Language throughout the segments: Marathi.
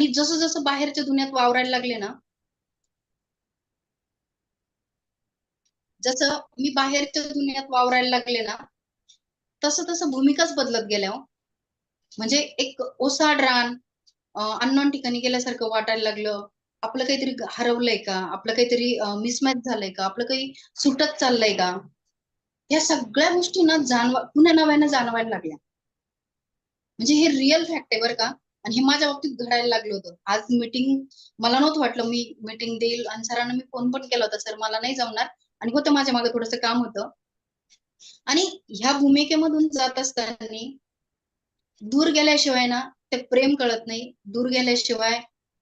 आणि जसं जसं बाहेरच्या दुनियात वावरायला लागले ना जसं मी बाहेरच्या दुनियात वावरायला लागले ना तसं तसं भूमिकाच बदलत गेल्या हो. म्हणजे एक ओसाड रान अननॉन ठिकाणी गेल्यासारखं वाटायला लागलं. आपलं काहीतरी हरवलंय का? आपलं काहीतरी मिसमॅच झालंय का? आपलं काही सुटत चाललंय का? या सगळ्या गोष्टी ना जाणवा पुन्हा नव्यानं जाणवायला लागल्या. म्हणजे हे रिअल फॅक्ट आहे बरं का. आणि हे माझ्या बाबतीत घडायला लागलं होतं. आज मीटिंग मला नव्हतं वाटलं मी मीटिंग देईल आणि सरांना मी फोन पण केला होता. सर मला नाही जमणार. आणि होतं माझ्या मागे थोडस काम होतं. आणि ह्या भूमिकेमधून जात असताना दूर गेल्याशिवाय ना ते प्रेम कळत नाही. दूर गेल्याशिवाय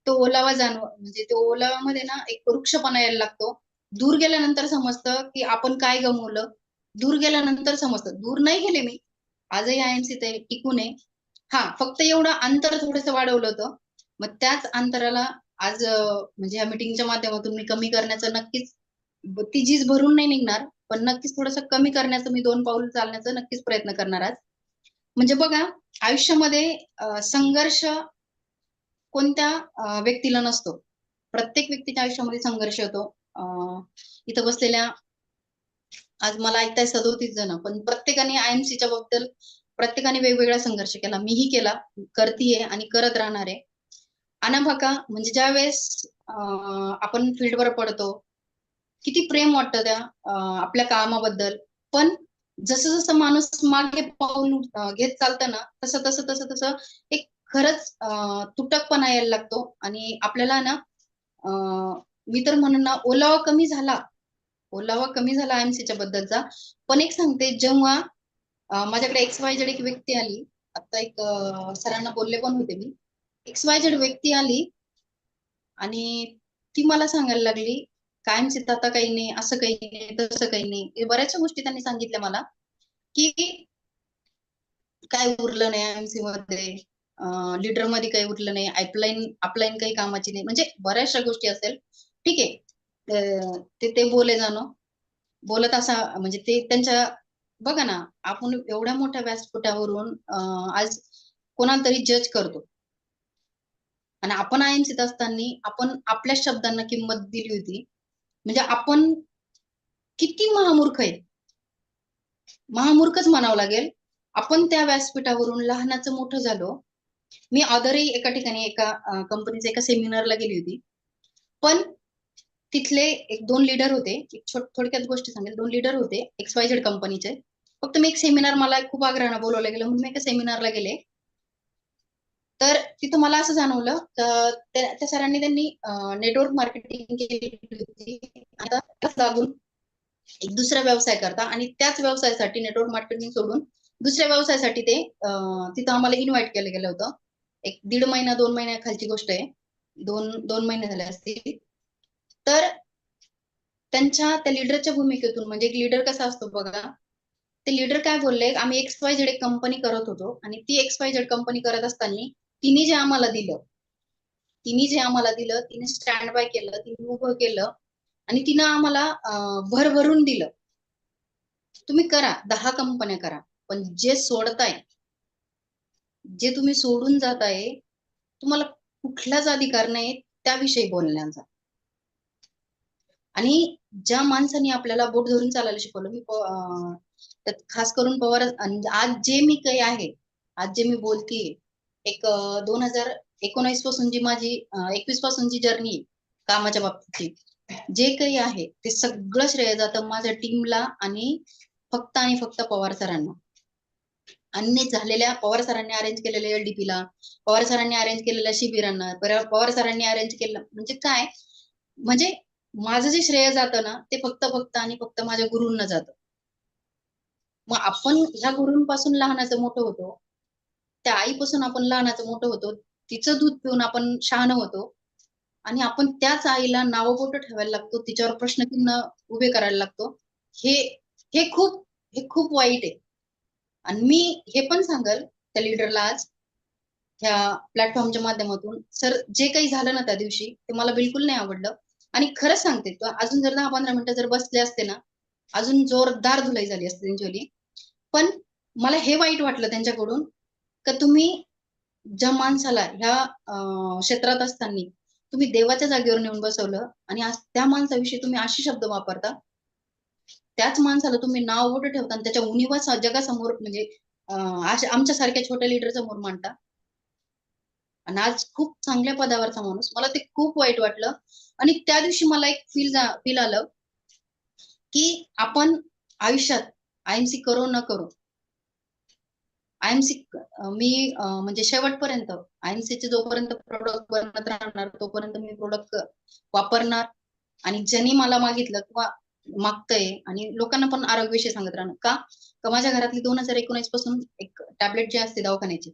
तो ओलावा जाणव म्हणजे तो ओलावामध्ये ना एक वृक्षपणा यायला लागतो. दूर गेल्यानंतर समजतं की आपण काय गमवलं. दूर गेल्यानंतर समजतं. दूर नाही गेले मी. आजही आय एम सी ते टिकून आहे. हा फक्त एवढं अंतर थोडस वाढवलं होतं. मग त्याच अंतराला आज म्हणजे ह्या मिटिंगच्या माध्यमातून मी कमी करण्याचं नक्कीच ती झीज भरून नाही निघणार पण नक्कीच थोडस कमी करण्याचं मी दोन पाऊल चालण्याचा नक्कीच प्रयत्न करणार आज. म्हणजे बघा आयुष्यामध्ये संघर्ष कोणत्या व्यक्तीला नसतो. प्रत्येक व्यक्तीच्या आयुष्यामध्ये संघर्ष होतो इथं बसलेल्या आज मला ऐकताय सदोतीस जण पण प्रत्येकाने आय एमबद्दल प्रत्येकाने वेगवेगळा संघर्ष केला. मीही केला. करतीये आणि करत राहणार. आहे अनाभाका म्हणजे ज्या वेळेस आपण फील्डवर पडतो किती प्रेम वाटतं त्या आपल्या कामाबद्दल. पण जसं जसं माणूस मागे पाऊल घेत चालतं ना तसं तसं तसं तसं एक खरंच तुटकपणा यायला लागतो. आणि आपल्याला ना मी तर म्हणून ना ओलावा कमी झाला. ओलावा कमी झाला एमसीच्या बद्दलचा. पण एक सांगते जेव्हा माझ्याकडे एक्स वाय जेड एक व्यक्ती आली. आता एक सरांना बोलले पण होते मी. एक्स वाय जेड व्यक्ती आली आणि ती मला सांगायला लागली कायमचित आता काही नाही असं काही नाही तसं काही नाही. बऱ्याचशा गोष्टी त्यांनी सांगितल्या मला की काय उरलं नाही एमसी मध्ये. लिडरमध्ये काही उरलं नाही. अपलाईन अपलाईन काही कामाची नाही. म्हणजे बऱ्याचशा गोष्टी असेल. ठीक आहे. ते ते बोले जाणं. बोलत असा म्हणजे ते त्यांच्या बघा ना आपण एवढ्या मोठ्या व्यासपीठावरून आज कोणाला तरी जज करतो. आणि आपण आयएमसीत असताना आपण आपल्या शब्दांना किंमत दिली होती. म्हणजे आपण किती महामूर्ख आहे. महामूर्खच म्हणावं लागेल. आपण त्या व्यासपीठावरून लहानाचं मोठं झालो. मी अदरही एका ठिकाणी एका कंपनीच्या एका सेमिनारला गेली होती. पण तिथले एक दोन लीडर होते. एक थोडक्यात गोष्टी सांगेल. दोन लीडर होते एक्स वाय झेड कंपनीचे फक्त मी एक सेमिनार मला खूप आग्रहानं बोलवलं गेलं म्हणून मी एका सेमिनारला गेले. तर तिथं मला असं जाणवलं तर त्या सरांनी त्यांनी नेटवर्क मार्केटिंग केली होती. आता लागून एक दुसरा व्यवसाय करता आणि त्याच व्यवसायासाठी नेटवर्क मार्केटिंग सोडून दुसऱ्या व्यवसायासाठी ते तिथं आम्हाला इन्व्हाइट केलं गेलं होतं. एक दीड महिना दोन महिन्याखालची गोष्ट आहे. दोन दोन महिने झाले असतील. तर त्यांच्या त्या लिडरच्या भूमिकेतून म्हणजे एक लिडर कसा असतो बघा ते लीडर काय बोलले आम्ही एक्स वाय जेड एक कंपनी करत होतो आणि ती एक्स वाय जेड कंपनी करत असताना तिने जे आम्हाला दिलं तिने जे आम्हाला दिलं तिने स्टँड बाय केलं तिने उभं केलं आणि तिनं आम्हाला भरभरून दिलं. तुम्ही करा दहा कंपन्या करा पण जे सोडताय जे तुम्ही सोडून जाताय तुम्हाला कुठलाच अधिकार नाही त्याविषयी बोलण्याचा. आणि ज्या माणसाने आपल्याला बोट धरून चालायला शिकवलं मी त्यात खास करून पवार आज जे मी काही आहे आज जे मी बोलतीये एक दोन हजार एकोणावीसपासून जी माझी एकवीसपासून जी जर्नी कामाच्या बाबतीत जे काही आहे ते सगळं श्रेय जातं माझ्या टीमला आणि फक्त आणि फक्त पवार सरांना. अन्य झालेल्या पवार सरांनी अरेंज केलेल्या एलडीपीला पवार सरांनी अरेंज केलेल्या शिबिरांना पवार सरांनी अरेंज केलं म्हणजे काय? म्हणजे माझं जे श्रेय जातं ना ते फक्त फक्त आणि फक्त माझ्या गुरूंना जातं. मग आपण ह्या गुरूंपासून लहानाचं मोठं होतो. त्या आईपासून आपण लहानाचं मोठं होतो. तिचं दूध पिऊन आपण शहाणं होतो. आणि आपण त्याच आईला नावबोट ठेवायला लागतो. तिच्यावर प्रश्नचिन्ह उभे करायला लागतो. हे हे खूप हे खूप वाईट आहे. आणि मी हे पण सांगल त्या लिडरला आज ह्या प्लॅटफॉर्मच्या माध्यमातून. सर जे काही झालं ना त्या दिवशी ते मला बिलकुल नाही आवडलं. आणि खरंच सांगते तो अजून जर दहा पंधरा मिनिटं जर बसले असते ना अजून जोरदार धुलाई झाली असते त्यांची पण मला हे वाईट वाटलं त्यांच्याकडून का तुम्ही ज्या माणसाला ह्या अं, क्षेत्रात असताना तुम्ही देवाच्या जागेवर नेऊन बसवलं आणि आज त्या माणसाविषयी तुम्ही असे शब्द वापरता त्याच माणसाला तुम्ही नाव मोठं ठेवता आणि त्याच्या उणीवा जगासमोर म्हणजे अं, आमच्या सारख्या छोट्या लीडर समोर मांडता. आणि आज खूप चांगल्या पदावरचा माणूस मला ते खूप वाईट वाटलं. आणि त्या दिवशी मला एक फील फील आलं की आपण आयुष्यात आयएमसी करो न करो. आयएमसी मी म्हणजे शेवटपर्यंत आयएमसीचे चे जोपर्यंत प्रोडक्ट बनत राहणार तोपर्यंत मी प्रोडक्ट वापरणार आणि ज्यांनी मला मागितलं किंवा मागतंय आणि लोकांना पण आरोग्याविषयी सांगत राहणार. का? का माझ्या घरातली दोन हजार एकोणीसपासून एक टॅबलेट जी असते दवाखान्याची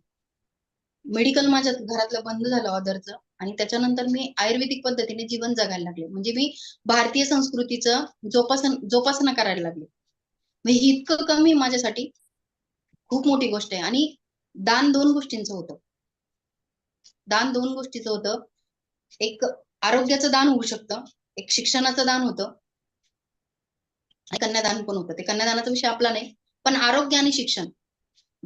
मेडिकल माझ्या घरातलं बंद झालं ऑदरचं आणि त्याच्यानंतर मी आयुर्वेदिक पद्धतीने जीवन जगायला लागले. म्हणजे मी भारतीय संस्कृतीचं जोपासन जोपासना करायला लागले. म्हणजे ही इतकं कमी माझ्यासाठी. खूप मोठी गोष्ट आहे. आणि दान दोन गोष्टींचं होतं. दान दोन गोष्टीचं होतं. एक आरोग्याचं दान होऊ शकतं. एक शिक्षणाचं दान होतं. कन्यादान पण होतं. ते कन्यादानाचा विषय आपला नाही. पण आरोग्य आणि शिक्षण.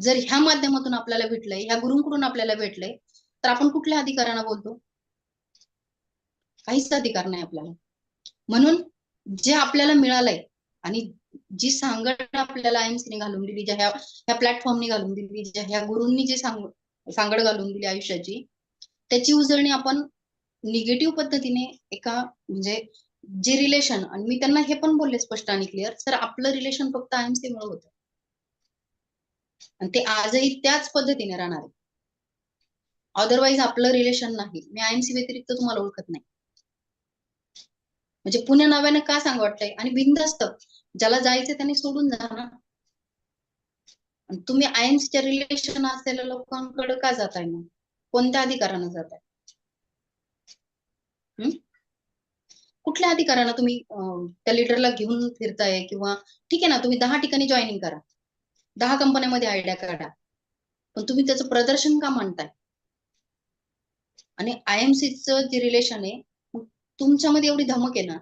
जर ह्या माध्यमातून आपल्याला भेटलंय ह्या गुरुंकडून आपल्याला भेटलंय तर आपण कुठल्या अधिकारांना बोलतो? काहीच अधिकार नाही आपल्याला. म्हणून जे आपल्याला मिळालंय आणि जी सांगड आपल्याला आयएमसीने घालून दिली ज्या ह्या ह्या प्लॅटफॉर्मने घालून दिली ज्या ह्या गुरूंनी जी सांग सांगड घालून दिली आयुष्याची त्याची उजळणी आपण निगेटिव्ह पद्धतीने एका म्हणजे जे रिलेशन आणि मी त्यांना हे पण बोलले स्पष्ट आणि क्लिअर सर आपलं रिलेशन फक्त आयएमसी मुळे होतं. आणि ते आजही त्याच पद्धतीने राहणार आहे. अदरवाईज आपलं रिलेशन नाही. मी आयएमसी व्यतिरिक्त तुम्हाला ओळखत नाही. म्हणजे पुण्या नाव्याने का सांग वाटतंय आणि बिंदास्त ज्याला जायचं त्याने सोडून जा ना आणि तुम्ही आयन्सच्या रिलेशन असलेल्या लोकांकडे का जाताय मग? कोणत्या अधिकारानं जाताय? हम्म? कुठल्या अधिकारानं तुम्ही त्या लिडरला घेऊन फिरताय किंवा ठीक आहे ना तुम्ही दहा ठिकाणी जॉईनिंग करा. दहा कंपन्यांमध्ये आयडिया काढा. पण तुम्ही त्याचं प्रदर्शन का म्हणताय आणि आयएमसीचं जे रिलेशन आहे तुमच्यामध्ये एवढी धमक आहे ना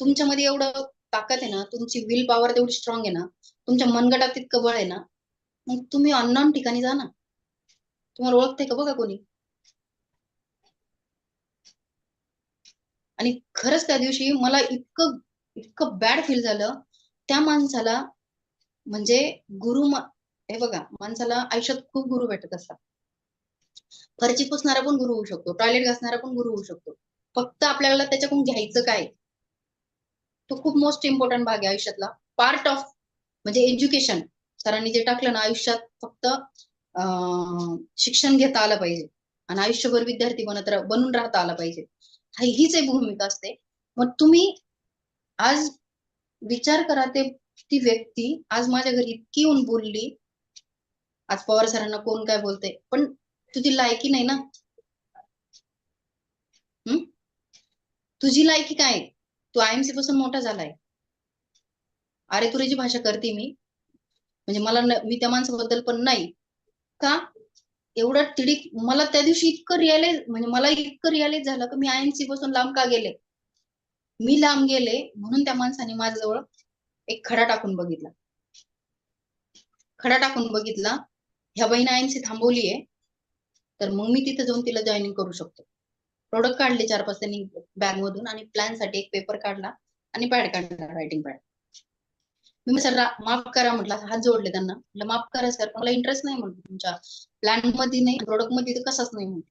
तुमच्यामध्ये एवढं ताकद आहे ना तुमची विल पॉवर तेवढी स्ट्रॉंग आहे ना तुमच्या मनगटात तितकं बळ आहे ना मग तुम्ही अननॉन ठिकाणी जा ना. तुम्हाला ओळखते का बघा कोणी? आणि खरंच त्या दिवशी मला इतकं इतकं बॅड फील झालं त्या माणसाला म्हणजे गुरु हे बघा माणसाला आयुष्यात खूप गुरु भेटत असतात. फरची पुसणारा पण गुरु होऊ शकतो टॉयलेट घासणारा पण गुरु होऊ शकतो. फक्त आपल्याला त्याच्याकडून घ्यायचं काय? तो खूप मोस्ट इम्पॉर्टंट भाग आहे आयुष्यातला. पार्ट ऑफ म्हणजे एज्युकेशन सरांनी जे टाकलं ना आयुष्यात फक्त अं, शिक्षण घेता आलं पाहिजे. आणि आयुष्यभर विद्यार्थी बनत बनून राहता आला पाहिजे. हा हीच एक भूमिका असते. मग तुम्ही आज विचार करा ते ती व्यक्ती आज माझ्या घरी इतकी येऊन बोलली आज पवार सरांना कोण काय बोलते पण तुझी लायकी नाही ना? हम्म तुझी लायकी काय आहे? तू आयएमसी पासून मोठा झालाय. अरे तुरीची भाषा करते मी. म्हणजे मला मी त्या माणसाबद्दल पण नाही. का? एवढं तिडीक मला त्या दिवशी इतकं रिअलाइज म्हणजे मला इतकं रिअलाइज झालं की मी आयएमसी पासून लांब का गेले? मी लांब गेले म्हणून त्या माणसाने माझ्याजवळ एक खडा टाकून बघितला. खडा टाकून बघितला ह्या बहिणी आयएमसी थांबवलीये तर मग मी तिथे जाऊन तिला जॉईनिंग करू शकतो. प्रोडक्ट काढले चार पाच त्यांनी बॅग मधून आणि प्लॅनसाठी एक पेपर काढला आणि पॅड काढला रायटिंग पॅड मी सर माफ करा म्हटलं हात जोडले त्यांना. म्हटलं माफ करा सर मला इंटरेस्ट नाही म्हटलं तुमच्या प्लॅनमध्ये नाही प्रोडक्टमध्ये तर कसाच नाही म्हटलं.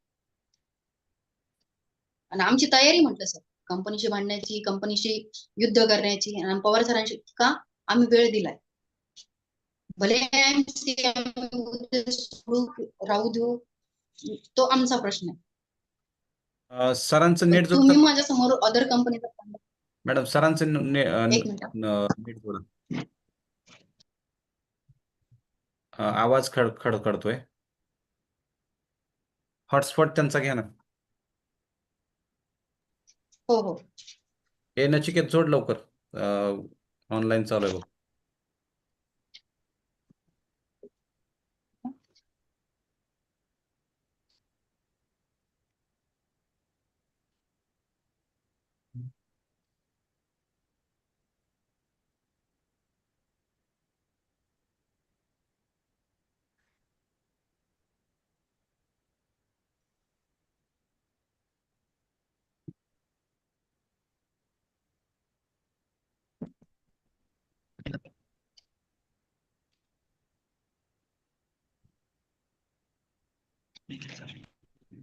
आणि आमची तयारी म्हटलं सर कंपनीशी भांडण्याची कंपनीशी युद्ध करण्याची आणि पवार सरांशी का आम्ही वेळ दिलाय. भले सोडू, राहू देऊ तो आमचा प्रश्न आहे. अ, सरांचं नेट तुम्ही जोडतं माझ्यासमोर अदर कंपनीचा मॅडम सरांचं ने- अ, एक मिनिट. न- नेट जोडा अ, आवाज खड खडखडतोय. हॉटस्पॉट त्यांचा घ्या ना. हो हो. हे नचिकेत जोड लवकर. ऑनलाईन चालू आहे बघ.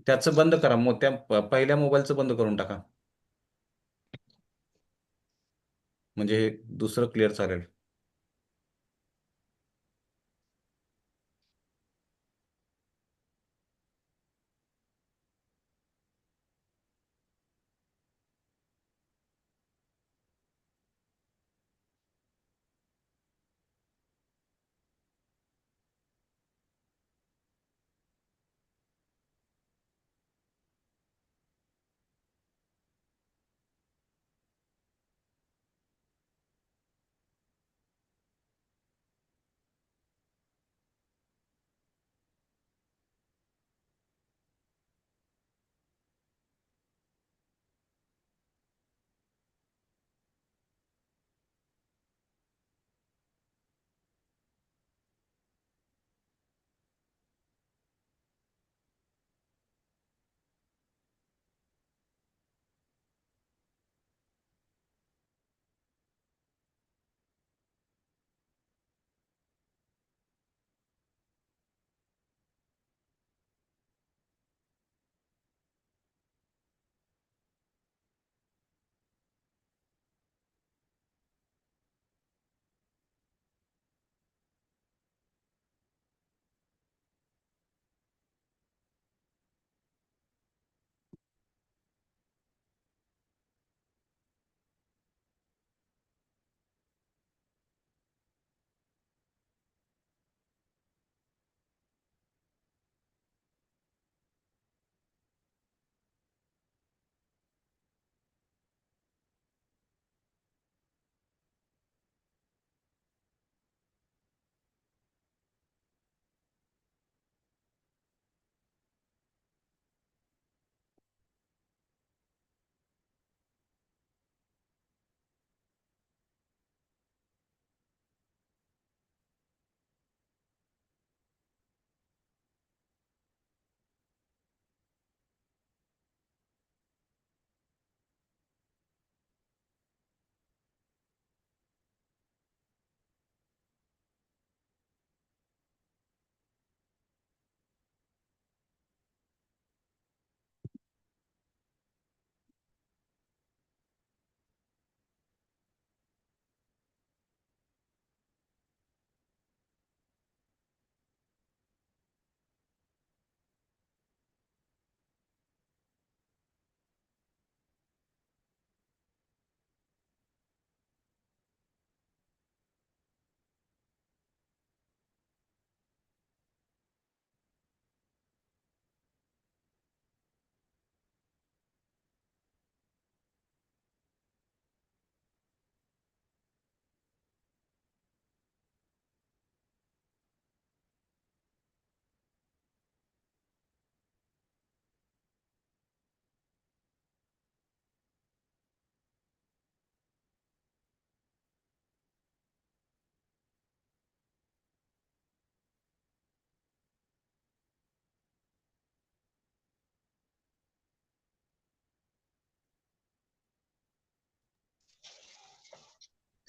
त्याचं बंद करा. मग त्या पहिल्या मोबाईलचं बंद करून टाका. म्हणजे हे दुसरं क्लिअर चालेल.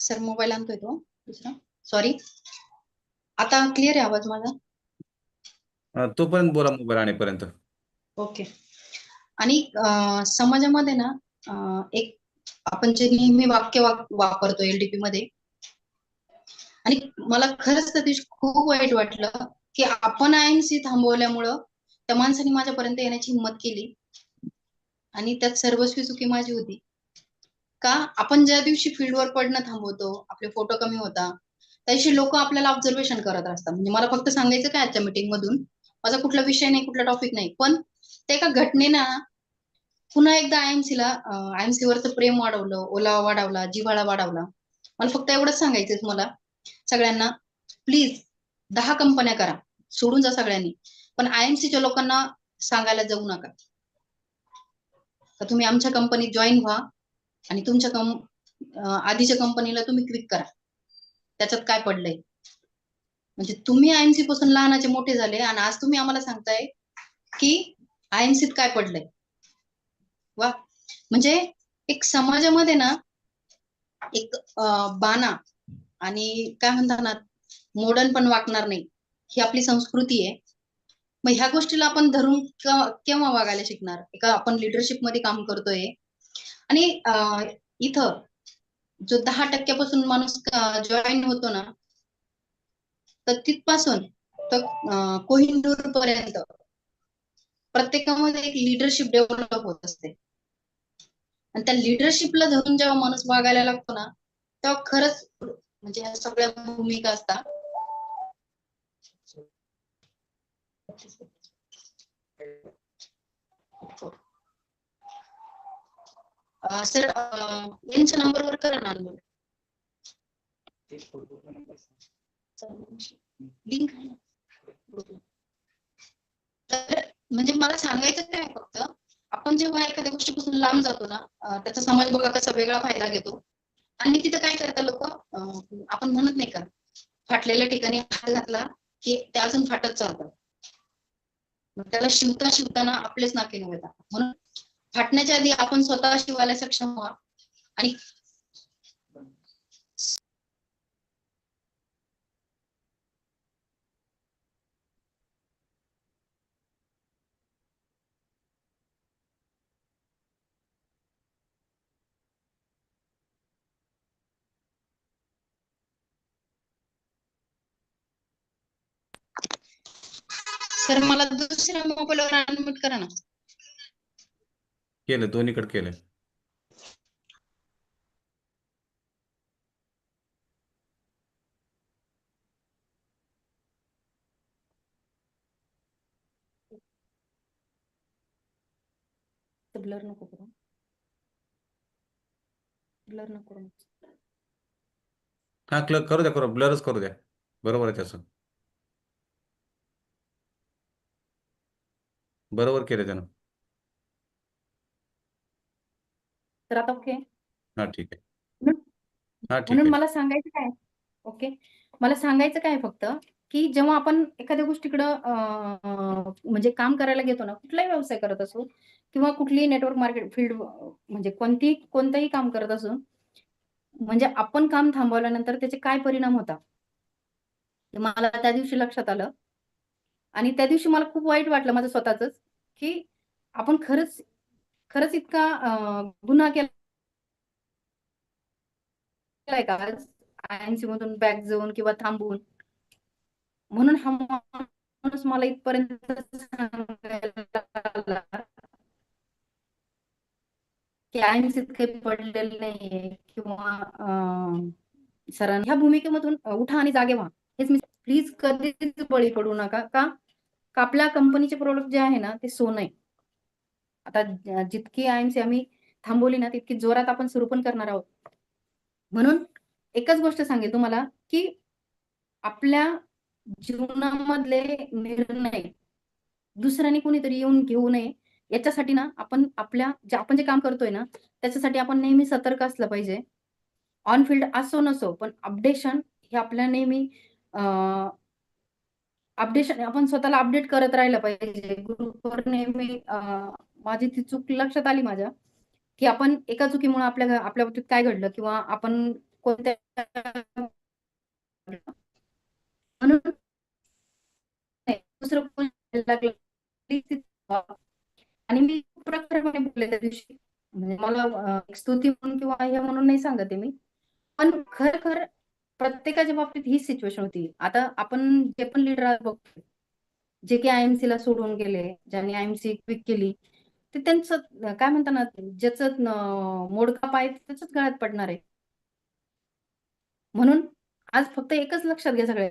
सर मोबाईल आणतोय तो दुसरा. सॉरी आता क्लिअर आहे आवाज माझा? तोपर्यंत बोला मोबाईल आणेपर्यंत. ओके आणि समाजामध्ये ना एक आपण जे नेहमी वाक्य वाप- वापरतो एलडीपी मध्ये आणि मला खरंच त्या दिवशी खूप वाईट वाटलं की आपण आयएनसी थांबवल्यामुळं त्या माणसाने माझ्यापर्यंत येण्याची हिंमत केली. आणि त्यात सर्वस्वी चुकी माझी होती. का? आपण ज्या दिवशी फील्डवर पडणं थांबवतो आपले फोटो कमी होता त्या दिवशी लोक आपल्याला ऑब्झर्वेशन करत असतात. म्हणजे मला फक्त सांगायचं काय आजच्या मीटिंग मधून? माझा कुठला विषय नाही कुठला टॉपिक नाही. पण ते एका घटनेनं पुन्हा एकदा आयएमसी ला आयएमसी वरचं प्रेम वाढवलं ओलावा वाढवला जिव्हाळा वाढवला. मला फक्त एवढंच सांगायचंय तुम्हाला सगळ्यांना प्लीज दहा कंपन्या करा. सोडून जा सगळ्यांनी. पण आयएमसीच्या लोकांना सांगायला जाऊ नका. तुम्ही आमच्या कंपनीत जॉईन व्हा. आणि तुमच्या कम आधीच्या कंपनीला तुम्ही क्विक करा. त्याच्यात काय पडलंय? म्हणजे तुम्ही आयएमसी पासून लहानाचे मोठे झाले आणि आज तुम्ही आम्हाला सांगताय की आयएमसीत काय पडलंय? वा. म्हणजे एक समाजामध्ये ना एक बाना बाणा आणि काय म्हणतात ना मॉडर्न पण वागणार नाही ही आपली संस्कृती आहे. मग ह्या गोष्टीला आपण धरून केव्हा केव्हा वागायला शिकणार? एका आपण लिडरशिपमध्ये काम करतोय आणि इथं जो दहा टक्क्यापासून माणूस जॉईन होतो ना तर तिथपासून तर कोहिनूर पर्यंत प्रत्येकामध्ये एक लिडरशिप डेव्हलप होत असते. आणि त्या लिडरशिपला धरून जेव्हा माणूस वागायला लागतो ना तेव्हा खरंच म्हणजे ह्या सगळ्या भूमिका असतात. सर यांच्या नंबरवर करा ना अनमोल. लिंक तर म्हणजे मला सांगायचं काय फक्त आपण जेव्हा एखाद्या गोष्टीपासून लांब जातो ना त्याचा समाज बघा कसा वेगळा फायदा घेतो. आणि तिथं काय करतात लोक आपण म्हणत नाही का फाटलेल्या ठिकाणी हात घातला की ते अजून फाटत चालतात. मग त्याला शिवता शिवताना आपलेच नाके नव्हता म्हणून फाटण्याच्या आधी आपण स्वतः शिवायला सक्षम व्हा. आणि सर मला दुसऱ्या मोबाईलवर अनम्यूट करा ना. केलं दोन्हीकडे केलं. ब्लर नको करू. ब्लर नको करू. हा क्लिक करू द्या करू ब्लरच करू द्या. बरोबर आहे त्याचं. बरोबर केलं त्यानं. तर आता ओके. हा ठीक आहे. हा ठीक म्हणून आहे. मला सांगायचं काय? ओके. मला सांगायचं काय फक्त की जेव्हा आपण एखाद्या गोष्टीकडं अं, म्हणजे काम करायला घेतो ना कुठलाही व्यवसाय करत असो किंवा कुठलीही नेटवर्क मार्केट फील्ड म्हणजे कोणती कोणतंही काम करत असो म्हणजे आपण काम थांबवल्यानंतर त्याचे काय परिणाम होतात? हे मला त्या दिवशी लक्षात आलं. आणि त्या दिवशी मला खूप वाईट वाटलं माझं स्वतःच की आपण खरंच खरंच इतका गुन्हा केला केलाय का? आज मधून बॅक जाऊन किंवा थांबून. म्हणून हा माणूस मला इथपर्यंत सांगायला की आयएनसीत काही पडलेलं नाहीये किंवा सरांनी ह्या भूमिकेमधून उठा आणि जागे व्हा. हेच मी प्लीज कधीच बळी पडू नका. का? का आपल्या कंपनीचे प्रोडक्ट जे आहे ना ते सोनं आहे. आता जितकी आयएमसी आम्ही थांबवली ना तितकी जोरात आपण सुरू पण करणार आहोत. म्हणून एकच गोष्ट सांगेल तुम्हाला की आपल्या जीवनामधले निर्णय दुसऱ्याने कोणीतरी येऊन घेऊ नये याच्यासाठी ना आपण आपल्या जे आपण जे काम करतोय ना त्याच्यासाठी आपण नेहमी सतर्क असलं पाहिजे. ऑन फील्ड असो नसो पण अपडेशन हे आपल्या नेहमी अपडेशन आपण स्वतःला अपडेट करत राहिलं पाहिजे. ग्रुपवर नेहमी माझी ती चूक लक्षात आली माझ्या की आपण एका चुकीमुळे आपल्या आपल्या बाबतीत काय घडलं किंवा आपण कोणत्या म्हणून दुसरं कोण लागलं आणि मी प्रकारपणे बोलले त्या दिवशी. म्हणजे मला स्तुती म्हणून किंवा हे म्हणून नाही सांगत मी. पण खरं प्रत्येकाच्या बाबतीत ही सिच्युएशन होती. आता आपण जे पण लिडर बघतो जे की आयएमसी ला सोडून गेले ज्यांनी आयएमसी क्विक केली ते त्यांचं काय म्हणताना ज्याचं मोडका पाय त्याच्याच गळ्यात पडणार आहे. म्हणून आज फक्त एकच लक्षात घ्या सगळे.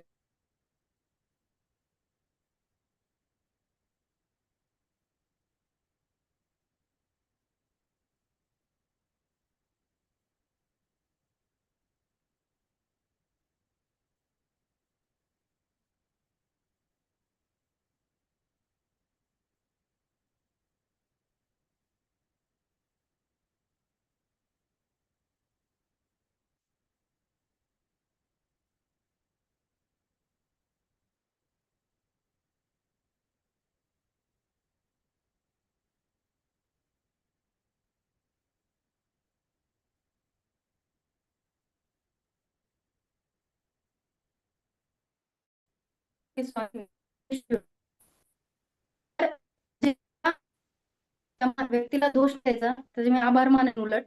व्यक्तीला दोष द्यायचा त्याचे मी आभार मानेन उलट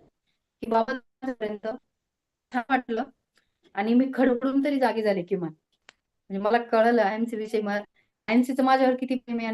की बाबापर्यंत छान वाटलं आणि मी खडबडून तरी जागी झाले किमान. म्हणजे मला कळलं आयएमसी विषयी आयएमसीचं माझ्यावर किती प्रेम आहे